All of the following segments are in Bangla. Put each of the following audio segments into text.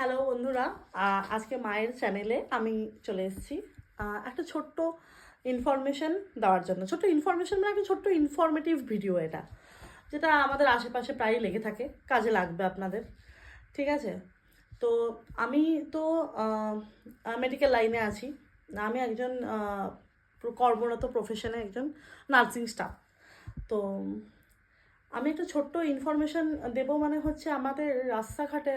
হ্যালো বন্ধুরা। আজকে মায়ের চ্যানেলে আমি চলে এসেছি। একটা ছোট্ট ইনফরমেশন দেওয়ার জন্য। ছোট্ট ইনফরমেশন মানে একটা ছোট্ট ইনফরমেটিভ ভিডিও এটা, যেটা আমাদের আশেপাশে প্রায়ই লেগে থাকে, কাজে লাগবে আপনাদের। ঠিক আছে? তো আমি তো মেডিকেল লাইনে আছি। আমি একজন কর্মরত প্রফেশনে একজন নার্সিং স্টাফ তো আমি একটা ছোট্ট ইনফরমেশন দেবো মানে হচ্ছে আমাদের রাস্তাঘাটে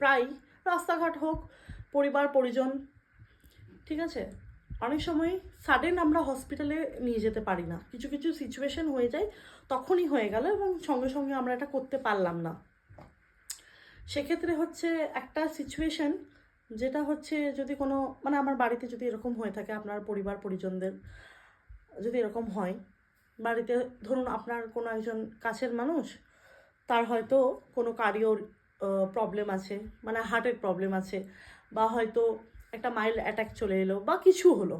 প্রায় রাস্তাঘাট হোক, পরিবার, পরিজন, ঠিক আছে? অনেক সময় সাডেন আমরা হসপিটালে নিয়ে যেতে পারি না। কিছু কিছু সিচুয়েশন হয়ে যায়, তখনই হয়ে গেল এবং সঙ্গে সঙ্গে আমরা এটা করতে পারলাম না। সেক্ষেত্রে হচ্ছে একটা সিচুয়েশন যেটা হচ্ছে যদি কোনো মানে আমার বাড়িতে যদি এরকম হয়ে থাকে, আপনার পরিবার, পরিজনদের যদি এরকম হয়, বাড়িতে ধরুন আপনার কোনো একজন কাছের মানুষ, তার হয়তো কোনো কারিওর প্রবলেম আছে মানে হার্টের প্রবলেম আছে, বা হয়তো একটা মাইল্ড অ্যাটাক চলে এলো, বা কিছু হলো।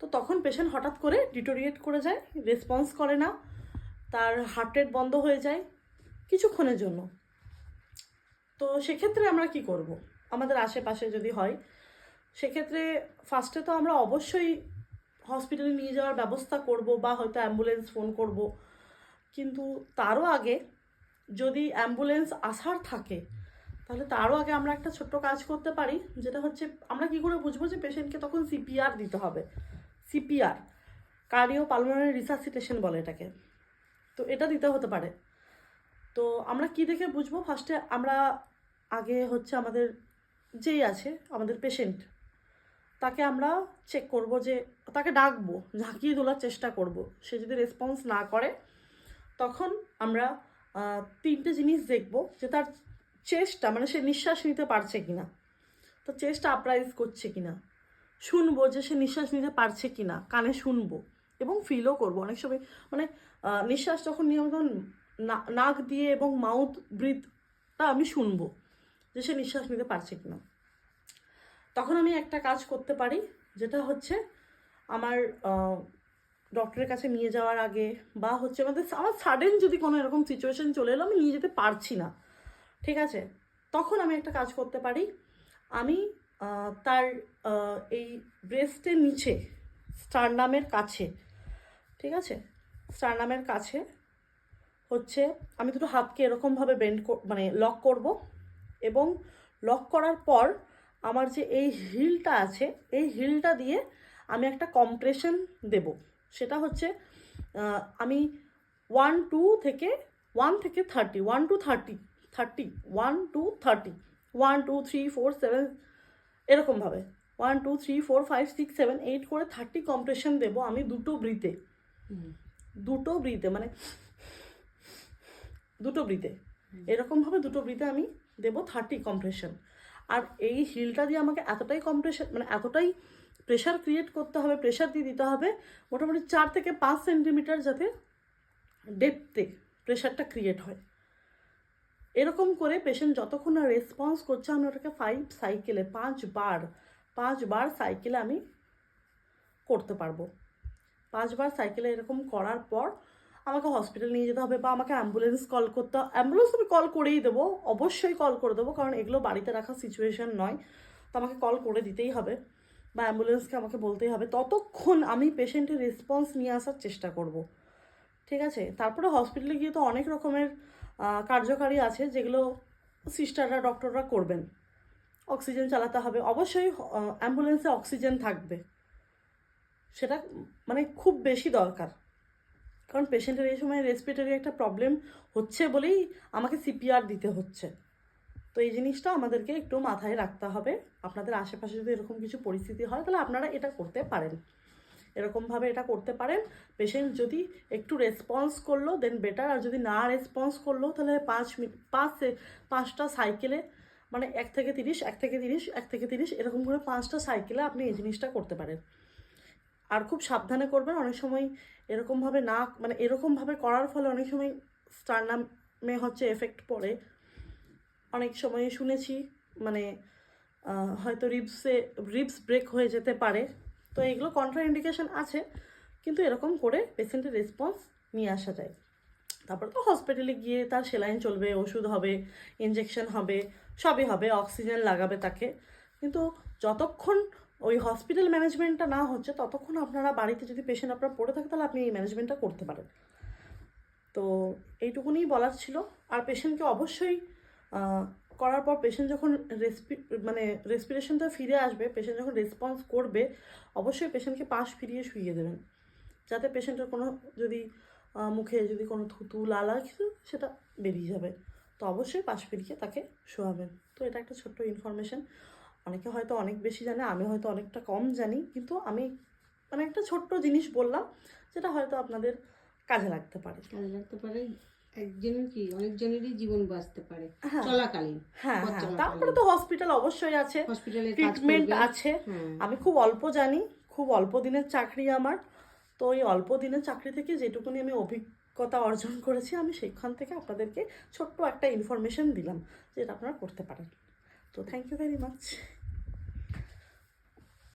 তো তখন পেশেন্ট হঠাৎ করে ডিটোরিয়েট করে যায় রেসপন্স করে না, তার হার্ট রেট বন্ধ হয়ে যায় কিছুক্ষণের জন্য। তো সেক্ষেত্রে আমরা কি করব? আমাদের আশেপাশে যদি হয়, সেক্ষেত্রে ফার্স্টে তো আমরা অবশ্যই হসপিটালে নিয়ে যাওয়ার ব্যবস্থা করব, বা হয়তো অ্যাম্বুলেন্স ফোন করব। কিন্তু তারও আগে যদি অ্যাম্বুলেন্স আসার থাকে, তাহলে তারও আগে আমরা একটা ছোট্ট কাজ করতে পারি, যেটা হচ্ছে আমরা কি করে বুঝব যে পেশেন্টকে তখন সিপিআর দিতে হবে? সিপিআর কার্ডিও পালমোনারি রিসাসিটেশন বলে এটাকে। তো এটা দিতে হতে পারে। তো আমরা কি দেখে বুঝব? ফার্স্টে আমরা আগে হচ্ছে আমাদের যেই আছে, আমাদের পেশেন্ট তাকে আমরা চেক করব যে, তাকে ডাকবো, ঝাঁকিয়ে তোলার চেষ্টা করব। সে যদি রেসপন্স না করে, তখন আমরা তিনটে জিনিস দেখব যে তার চেষ্টা মানে সে নিঃশ্বাস নিতে পারছে কিনা তো চেষ্টা আপরাইজ করছে কিনা, শুনব যে সে নিঃশ্বাস নিতে পারছে কিনা, কানে শুনব এবং ফিলও করব। অনেক সময় মানে নিঃশ্বাস যখন নিয়ন্ত্রণ নাক দিয়ে এবং মাউথ ব্রিথটা আমি শুনব যে সে নিঃশ্বাস নিতে পারছে কিনা। তখন আমি একটা কাজ করতে পারি, যেটা হচ্ছে আমার ডক্টরের কাছে নিয়ে যাওয়ার আগে বা হচ্ছে আমাদের, আমার সাডেন যদি কোনো এরকম সিচুয়েশন চলে এলো, আমি নিয়ে যেতে পারছি না। ঠিক আছে? তখন আমি একটা কাজ করতে পারি। আমি তার এই ব্রেস্টের নিচে স্টারনামের কাছে, ঠিক আছে? স্টারনামের কাছে হচ্ছে আমি দুটো হাতকে এরকমভাবে বেন্ড মানে লক করব এবং লক করার পর আমার যে এই হিলটা আছে, এই হিলটা দিয়ে আমি একটা কম্প্রেশন দেব। সেটা হচ্ছে আমি ওয়ান টু থেকে ওয়ান থেকে thirty one two thirty thirty one two thirty one two three four seven এরকমভাবে one two three four five six seven eight করে থার্টি কম্প্রেশন দেবো আমি দুটো ব্রিতে দুটো ব্রিতে মানে দুটো ব্রিতে এরকমভাবে দুটো ব্রিতে আমি দেবো থার্টি কম্প্রেশন আর এই হিলটা দিয়ে আমাকে এতটাই কম্প্রেশন মানে এতটাই প্রেশার ক্রিয়েট করতে হবে প্রেশার দিয়ে দিতে হবে মোটামুটি চার থেকে পাঁচ সেন্টিমিটার যাতে ডেপথে প্রেশারটা ক্রিয়েট হয়। এরকম করে পেশেন্ট যতক্ষণ না রেসপন্স করছে, আমি ওটাকে ফাইভ সাইকেলে পাঁচবার পাঁচবার সাইকেলে আমি করতে পারব। পাঁচবার সাইকেলে এরকম করার পর আমাকে হসপিটাল নিয়ে যেতে হবে বা আমাকে অ্যাম্বুলেন্স কল করতে অ্যাম্বুলেন্স আমি কল করেই দেবো, অবশ্যই কল করে দেবো, কারণ এগুলো বাড়িতে রাখার সিচুয়েশান নয়। তো আমাকে কল করে দিতেই হবে। বা অ্যাম্বুলেন্সকে আমাকে বলতেই হবে, ততক্ষণ আমি পেশেন্টের রেসপন্স নিয়ে আসার চেষ্টা করব। ঠিক আছে? তারপরে হসপিটালে গিয়ে তো অনেক রকমের কার্যকারী আছে যেগুলো সিস্টাররা ডক্টররা করবেন। অক্সিজেন চালাতে হবে। অবশ্যই অ্যাম্বুলেন্সে অক্সিজেন থাকবে। সেটা মানে খুব বেশি দরকার। কারণ পেশেন্টের এই সময় রেসপিরেটরি একটা প্রবলেম হচ্ছে বলেই আমাকে সিপিআর দিতে হচ্ছে। তো এই জিনিসটা আমাদেরকে একটু মাথায় রাখতে হবে। আপনাদের আশেপাশে যদি এরকম কিছু পরিস্থিতি হয়, তাহলে আপনারা এটা করতে পারেন। এরকমভাবে এটা করতে পারেন। পেশেন্ট যদি একটু রেসপন্স করল দেন বেটার আর যদি না রেসপন্স করল, তাহলে পাঁচ মিনিট পাঁচ পাঁচটা সাইকেলে মানে এক থেকে তিরিশ, এক থেকে তিরিশ, এক থেকে তিরিশ, এরকম করে পাঁচটা সাইকেলে আপনি এই জিনিসটা করতে পারেন। আর খুব সাবধানে করবেন। অনেক সময় এরকমভাবে না মানে এরকমভাবে করার ফলে অনেক সময় স্টারনামে হচ্ছে এফেক্ট পড়ে। অনেক সময় শুনেছি মানে হয়তো রিবসে রিবস ব্রেক হয়ে যেতে পারে। তো এগুলো কন্ট্রা ইন্ডিকেশন আছে, কিন্তু এরকম করে পেশেন্টের রেসপন্স নিয়ে আসা যায়। তারপর তো হসপিটালে গিয়ে তার সেলাইন চলবে, ওষুধ হবে ইঞ্জেকশন হবে, সবই হবে অক্সিজেন লাগাবে তাকে। কিন্তু যতক্ষণ ওই হসপিটাল ম্যানেজমেন্টটা না হচ্ছে, ততক্ষণ আপনারা বাড়িতে যদি পেশেন্ট আপনার পড়ে থাকে, তাহলে আপনি এই ম্যানেজমেন্টটা করতে পারেন। তো এইটুকুনি বলার ছিল। আর পেশেন্টকে অবশ্যই করার পর পেশেন্ট যখন রেসপি মানে রেসপিরেশনটা ফিরে আসবে পেশেন্ট যখন রেসপন্স করবে, অবশ্যই পেশেন্টকে পাশ ফিরিয়ে শুইয়ে দেবেন। যাতে পেশেন্টের কোনো যদি মুখে যদি কোনো থুতু, লালা কিছু, সেটা বেরিয়ে যাবে। তো অবশ্যই পাশ ফিরিয়ে তাকে শোয়াবেন। তো এটা একটা ছোট্ট ইনফরমেশন অনেকে হয়তো অনেক বেশি জানে, আমি হয়তো অনেকটা কম জানি, কিন্তু আমি মানে একটা ছোট্ট জিনিস বললাম, যেটা হয়তো আপনাদের কাজে লাগতে পারে। কাজে লাগতে পারে। একজনের কি অনেকজনেরই জীবন বাঁচতে পারে। হ্যাঁ। চলাকালীন হ্যাঁ হ্যাঁ। তারপরে তো হসপিটাল অবশ্যই আছে। হসপিটালে ট্রিটমেন্ট আছে। আমি খুব অল্প জানি খুব অল্প দিনের চাকরি আমার। তো এই অল্প দিনের চাকরি থেকে যেটুকুনি আমি অভিজ্ঞতা অর্জন করেছি আমি সেইখান থেকে আপনাদেরকে ছোট্ট একটা ইনফরমেশন দিলাম যেটা আপনারা করতে পারেন। তো থ্যাংক ইউ ভেরি মাচ